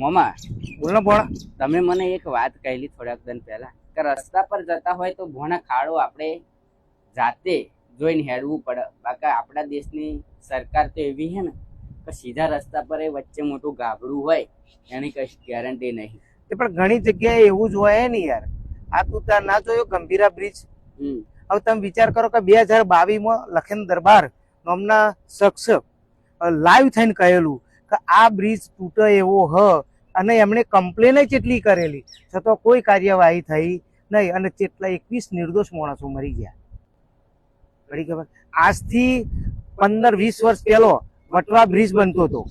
મોમા બોલ બોલો તમે મને એક વાત કહેલી થોડાક દિન પહેલા કે રસ્તા પર જતા હોય તો ભોણા ખાડો આપણે જાતે જોઈને હેડવું પડે. બાકી આપણા દેશની સરકાર તો એવી છે ને કે સીધા રસ્તા પર એ વચ્ચે મોટું ગાબડું હોય એની કઈ ગેરંટી નહીં. તે પણ ઘણી જગ્યાએ એવું જ હોય ને યાર. આ તું ત્યાં ના જોયો ગંભીરા બ્રિજ? હમ. હવે તમે વિચાર કરો કે બે હજાર બાવીસમાં લખન દરબાર નામના શખ્સ લાઈવ થઈને કહેલું કે આ બ્રિજ તૂટે એવો હ અને એમણે કમ્પ્લેન એટલી કરેલી. છતાં કોઈ કાર્યવાહી થઈ નહીં અને કેટલા એકવીસ નિર્દોષ માણસો મરી ગયા. ખબર. આજથી પંદર, વીસ વર્ષ પહેલો વટવા બ્રિજ બનતો હતો,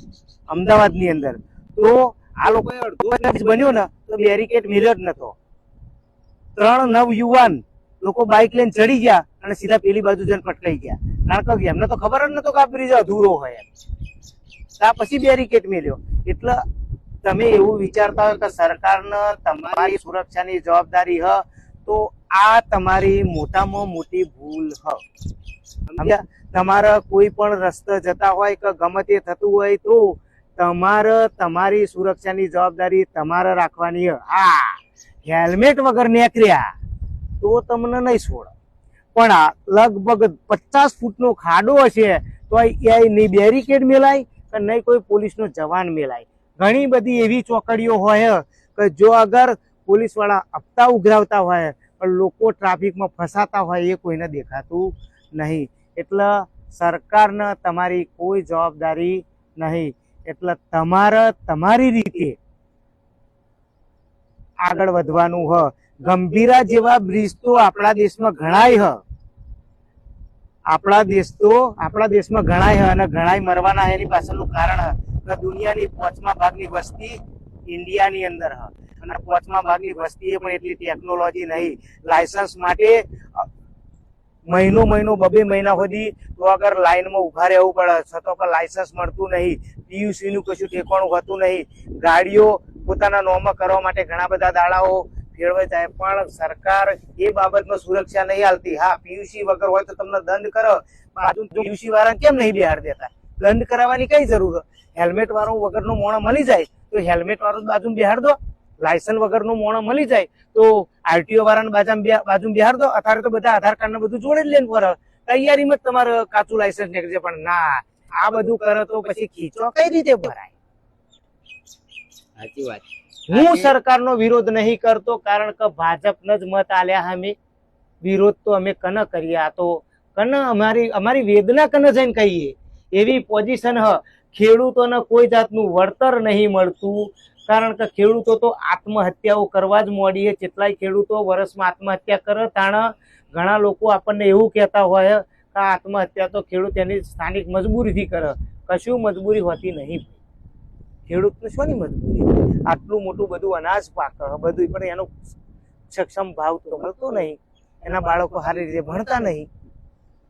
અમદાવાદની અંદર. તો આ લોકોએ અડધો બ્રિજ બન્યો ને, તો બેરિકેડ મિલર નતો. ત્રણ નવ યુવાન લોકો બાઇક લઈને ચડી ગયા અને સીધા પેલી બાજુ જઈને પટકાઈ ગયા. કારણ કે એમને તો ખબર જ નતો કે આ બ્રિજ અધૂરો હોય આ પછી બેરિકેડ મેલ્યો. એટલે તમે એવું વિચારતા હોય કે સરકારને તમારી સુરક્ષાની જવાબદારી હ, તો આ તમારી મોટામાં મોટી ભૂલ હ. તમારા કોઈ પણ રસ્તે જતા હોય કે ગમે તે થતું હોય તો તમારે તમારી સુરક્ષાની જવાબદારી તમારે રાખવાની હ. હેલ્મેટ વગર નીકળ્યા તો તમને નહીં છોડે. પણ આ લગભગ પચાસ ફૂટનો ખાડો હશે તો એ નહીં બેરિકેડ મેલાય કે નહીં કોઈ પોલીસનો જવાન મેલાય. ઘણી બધી એવી ચોકડીઓ હોય કે જો અગર પોલીસવાળા હપ્તા ઉઘરાવતા હોય, પણ લોકો ટ્રાફિકમાં ફસાતા હોય એ કોઈને દેખાતું નહીં. એટલે સરકારને તમારી કોઈ જવાબદારી નહીં. એટલે તમારે તમારી રીતે આગળ વધવાનું હ. ગંભીરા જેવા બ્રિજ તો આપણા દેશમાં ઘણાય હ. આપણા દેશ તો આપણા દેશમાં ઘણાય હ અને ઘણાય મરવાના એની પાછળનું કારણ હ. દુનિયાની પાંચમા ભાગની વસ્તી ઇન્ડિયાની અંદર, હ. અને પાંચમા ભાગની વસ્તીએ પણ એટલી ટેકનોલોજી નહીં. લાયસન્સ માટે મહિનો મહિનો બબે મહિના સુધી તો અગર લાઈનમાં ઊભા રહેવું પડે છતાં પણ લાયસન્સ મળતું નહીં પીયુસીનું કશું ઠેકાણું હોતું નહીં, ગાડીઓ પોતાના નોમાં કરવા માટે ઘણા બધા દાડાઓ ફેરવાઈ જાય. પણ સરકાર એ બાબતમાં સુરક્ષા નહીં હાલતી. હા પીયુસી વગર હોય તો તમને દંડ કરો, પણ પીયુસી વાળા કેમ નહીં બિહાર દેતા? દંડ કરાવવાની કઈ જરૂર હેલ્મેટ વાળો વગરનો મોણો મળી જાય તો હેલ્મેટ વાળો બાજુ બિહાર દો. લાયસન્સ વગરનો મોણો મળી જાય તો આરટીઓ વાળાને બાજુ બાજુ બિહાર દો. અત્યારે તો બધા આધાર કાર્ડ ને બધું જોડે જ લઈને ફરે. તૈયારીમાં જ તમારે કાચું લાયસન્સ નીકળશે. પણ ના આ બધું કરો તો પછી ખીચો કઈ રીતે ભરાય? સાચી વાત. હું સરકારનો વિરોધ નહીં કરતો કારણ કે ભાજપને જ મત આલ્યા અમે. વિરોધ તો અમે કન કરીએ. આ તો કન અમારી અમારી વેદના કન જઈને કહીએ. એવી પોઝિશન હ, ખેડૂતોને કોઈ જાતનું વળતર નહીં મળતું. કારણ કે ખેડૂતો તો આત્મહત્યાઓ કરવા જ મોડી છે. કેટલાય ખેડૂતો વર્ષમાં આત્મહત્યા કરે, તાણ ઘણા લોકો આપણને એવું કહેતા હોય કે આત્મહત્યા તો ખેડૂત એની સ્થાનિક મજબૂરીથી કરે. કશું મજબૂરી હોતી નહીં. ખેડૂતને શોની મજબૂરી? આટલું મોટું બધું અનાજ પાક બધું પણ એનો સક્ષમ ભાવ તો મળતો નહીં. એના બાળકો સારી રીતે ભણતા નહીં.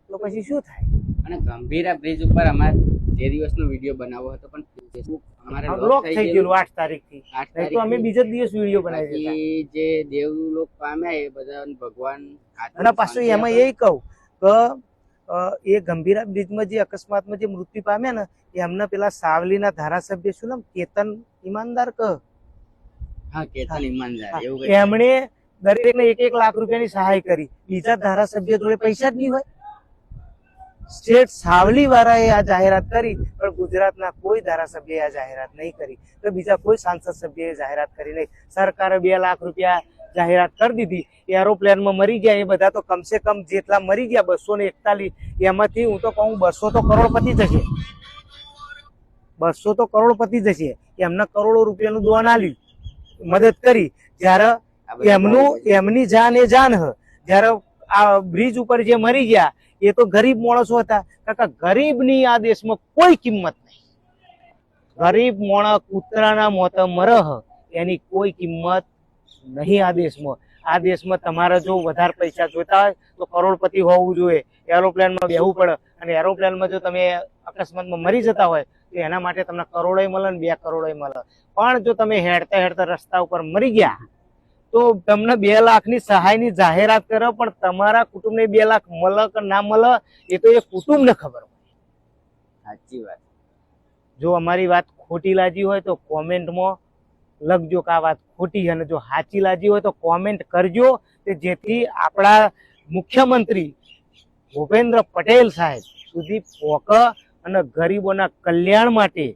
તો પછી શું થાય? અને ગંભીરા બ્રિજ ઉપર અમારે જે દિવસનો વીડિયો બનાવો હતો પણ અમારે થઈ ગયેલું. ગયેલું આઠ તારીખથી. આઠ નહીં અમે તારીખે. બીજા દિવસ વીડિયો બનાવી જે દેવ લોક પામ્યા એ બધા ભગવાન અને પાછું એમાં એ કહું કે એ ગંભીરા બ્રિજમાં જે અકસ્માતમાં જે મૃત્યુ પામ્યા ને એમના પેલા સાવલીના ધારાસભ્ય શું નામ? કેતન ઈમાનદાર કહ. હા કેતન ઈમાનદાર એમણે એવું ને એમણે દરેકને એક એક લાખ રૂપિયાની સહાય કરી. બીજા ધારાસભ્ય જોડે પૈસા જ નહીં હોય. સ્ટેટ સાવલી વાળાએ આ જાહેરાત કરી પણ ગુજરાતના કોઈ ધારાસભ્યએ આ જાહેરાત નહીં કરી. તો બીજા કોઈ સાંસદ સભ્યએ જાહેરાત કરી નહીં. સરકારે બે લાખ રૂપિયા જાહેરાત કરી દીધી. એરોપ્લેનમાં મરી ગયા. એ બધા તો કમસે કમ જેટલા મરી ગયા બસો ને એકતાલીસ. એમાંથી હું તો કહું બસો તો કરોડપતિ જશે બસો તો કરોડપતિ જશે એમને કરોડો રૂપિયાનું દોન આલ્યું મદદ કરી. જ્યારે એમનું એમની જાન એ જાન હ. જ્યારે આ બ્રિજ ઉપર જે મરી ગયા એ તો ગરીબ માણસો હતા. કાકા, ગરીબની આ દેશમાં કોઈ કિંમત નહીં. ગરીબ માણસ કૂતરાના મોતે મરહ, એની કોઈ કિંમત નહીં આ દેશમાં. આ દેશમાં તમારે જો વધારે પૈસા જોતા હોય, તો કરોડપતિ હોવું જોઈએ. એરોપ્લેનમાં બેહવું પડે. અને એરોપ્લેનમાં જો તમે અકસ્માતમાં મરી જતા હોય, તો એના માટે તમને કરોડોય મળે ને બે કરોડોય મળે. પણ જો તમે હેડતા હેડતા રસ્તા ઉપર મરી ગયા તો તમને બે લાખની સહાયની જાહેરાત કરો પણ તમારા કુટુંબને બે લાખ મળે કે ના મળે એ તો એ કુટુંબને ખબર હોય. સાચી વાત. જો અમારી વાત ખોટી લાજી હોય તો કોમેન્ટમાં લખજો કે આ વાત ખોટી અને જો સાચી લાજી હોય તો કોમેન્ટ કરજો કે જેથી આપણા મુખ્યમંત્રી ભૂપેન્દ્ર પટેલ સાહેબ સુધી પોક અને ગરીબોના કલ્યાણ માટે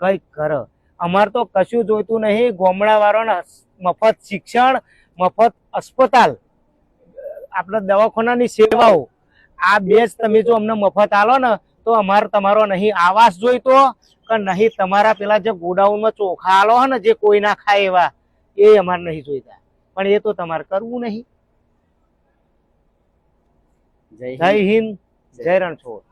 કંઈક કર. અમારે તો કશું જોઈતું નહીં ગામડાવાળાને મફત શિક્ષણ મફત અસ્પતાલ આપણા દવાખાનાની સેવાઓ આ બે જ તમે જો અમને મફત આલો ને તો અમારે તમારો નહીં આવાસ જોઈતો કે નહીં તમારા પેલા જે ગોડાઉનમાં ચોખા આલો ને જે કોઈ ના ખાય એવા એ અમારે નહીં જોઈતા. પણ એ તો તમારે કરવું નહીં. જય હિન્દ જય રણછોડ.